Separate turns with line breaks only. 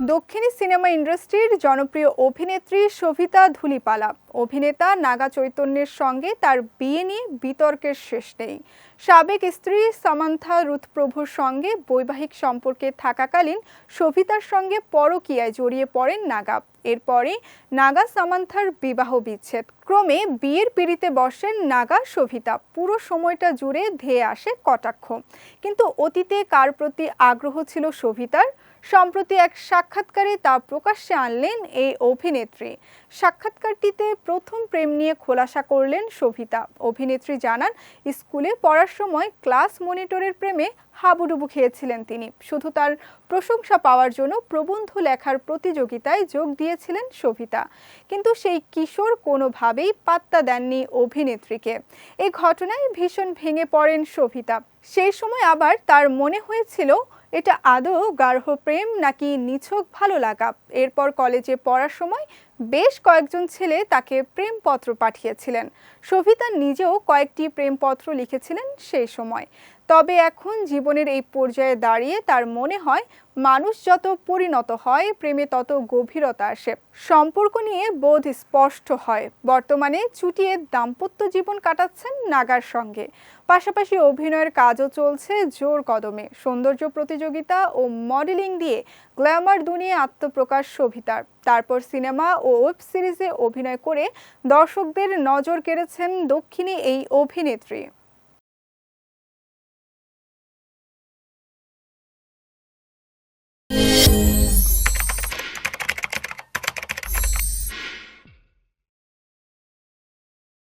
দক্ষিণী সিনেমা ইন্ডাস্ট্রির জনপ্রিয় অভিনেত্রী সভিতা ধুলিপালা। অভিনেতা নাগা চৈতন্যের সঙ্গে তার বিয়ে নিয়ে বিতর্কের শেষ নেই। সাবেক স্ত্রী সামান্থা রুথপ্রভুর সঙ্গে বৈবাহিক সম্পর্কে থাকাকালীন সভিতার সঙ্গে পরকীয়ায় জড়িয়ে পড়েন নাগা। এরপরে নাগা সামান্থার বিবাহ বিচ্ছেদ ক্রমে বিয়ের পিড়িতে বসেন নাগা সভিতা পুরো সময়টা জুড়ে ধেয়ে আসে কটাক্ষ। কিন্তু অতীতে কার প্রতি আগ্রহ ছিল সভিতার সম্প্রতি এক সাক্ষাৎকারে তা প্রকাশ্যে আনলেন এই অভিনেত্রী। সাক্ষাৎকারটিতে প্রথম প্রেম নিয়ে খোলাসা করলেন সভিতা অভিনেত্রী জানান, স্কুলে পড়ার সময় ক্লাস মনিটরের প্রেমে হাবুডুবু খেয়েছিলেন তিনি। শুধু তার প্রশংসা পাওয়ার জন্য প্রবন্ধ লেখার প্রতিযোগিতায় যোগ দিয়েছিলেন সভিতা। কিন্তু সেই কিশোর কোনোভাবেই পাত্তা দেননি অভিনেত্রীকে। এই ঘটনায় ভীষণ ভেঙে পড়েন সভিতা। সেই সময় আবার তার মনে হয়েছিল এটা আদৌ গার্হ প্রেম নাকি নিছক ভালো লাগা? এরপর কলেজে পড়ার সময় বেশ কয়েকজন ছেলে তাকে প্রেমপত্র পাঠিয়েছিলেন। সভিতা নিজেও কয়েকটি প্রেমপত্র লিখেছিলেন সেই সময়। তবে এখন জীবনের এই পর্যায়ে দাঁড়িয়ে তার মনে হয় মানুষ যত পরিণত হয়, প্রেমে তত গভীরতা আসে। সম্পর্ক নিয়ে বোধ স্পষ্ট হয়। বর্তমানে চুটিয়ে দাম্পত্য জীবন কাটাচ্ছেন নাগার সঙ্গে। পাশাপাশি অভিনয়ের কাজও চলছে জোর কদমে। সৌন্দর্য প্রতিযোগিতা ও মডেলিং দিয়ে গ্ল্যামার দুনিয়ে আত্মপ্রকাশ সভিতার। তারপর সিনেমা ও ওয়েব সিরিজে অভিনয় করে দর্শকদের নজর কেড়েছেন দক্ষিণী এই অভিনেত্রী।